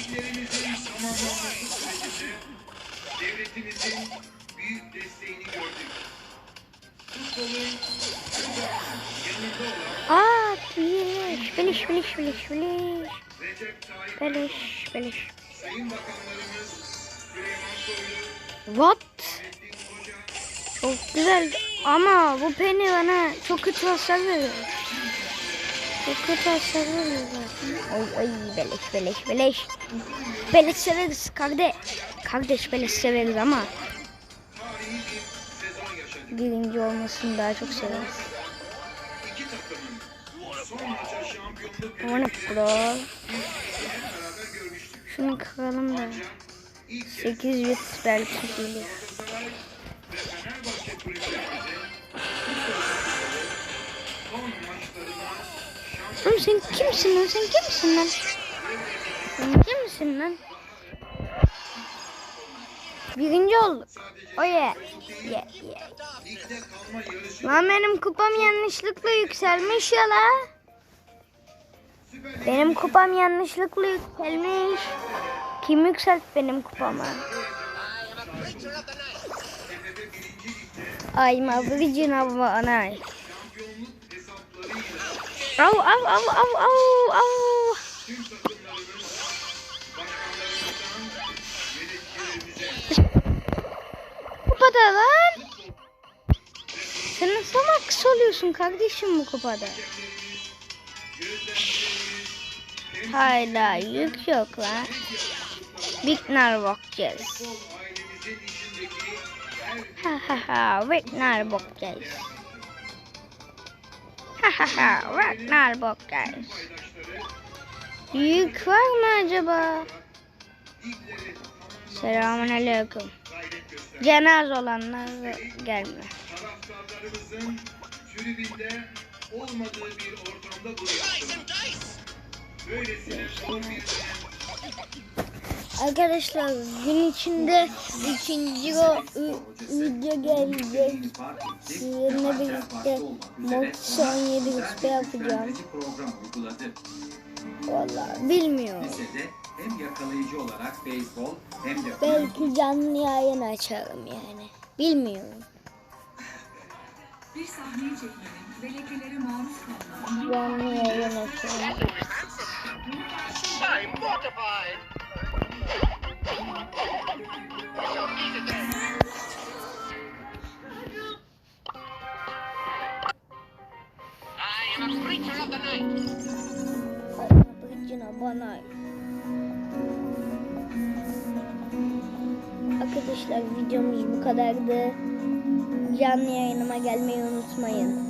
liglerimizin tamamlanması sürecinde devletimizin büyük desteğini gördük. Futbolun yanında olan Aa, beleş, beleş, beleş, beleş, beleş. Recep Tayyip. Sayın Bakanlarımız Süleyman Soylu, What? Çok güzel ama bu peni bana çok kötü hasar veriyor. Çok kötü hasar veriyor. Oy oy beleş beleş beleş. Beleş severiz kardeş. Kardeş beleş severiz ama birinci olmasını daha çok severiz. Beraber görmüştük. Şunu kıralım da. İlk kez 800 belki gelir. Oğlum sen kimsin lan? Sen kimsin lan? Sen kimsin lan? Birinci olduk. Yeah. ligde kalma yarışı Lan benim kupam yanlışlıkla yükselmiş ya la. Benim kupam yanlışlıkla yükselmiş. Kim yükselt benim ligde I'm a virgin of hesaplarıyla Au au au au au au. Kupada lan. Sen nasıl max oluyorsun kardeşim bu kupada? Hala yük yok lan. Bignar bakacağız. Ha ha ha, Bignar bakacağız. Ha ha ha, Bignar bakacağız. paydaşları Yük var mı acaba? Selamun aleyküm. gayret göster. Cenaz olanlar gelme. Olmadığı bir ortamda. Böylesine zor bir Arkadaşlar gün içinde ikinci o video gelecek. Sizinle birlikte Mod 17 XP yapacağım. Vallahi bilmiyorum. Hem yakalayıcı olarak beyzbol hem de Belki canlı yayın açarım yani. Bilmiyorum. Bir sahneyi çekmenin ve lekelere maruz kalmanın Canlı yayın açarım. I'm mortified. I am a creature of the night. Bıcına bana. Arkadaşlar videomuz bu kadardı. Canlı yayınıma gelmeyi unutmayın.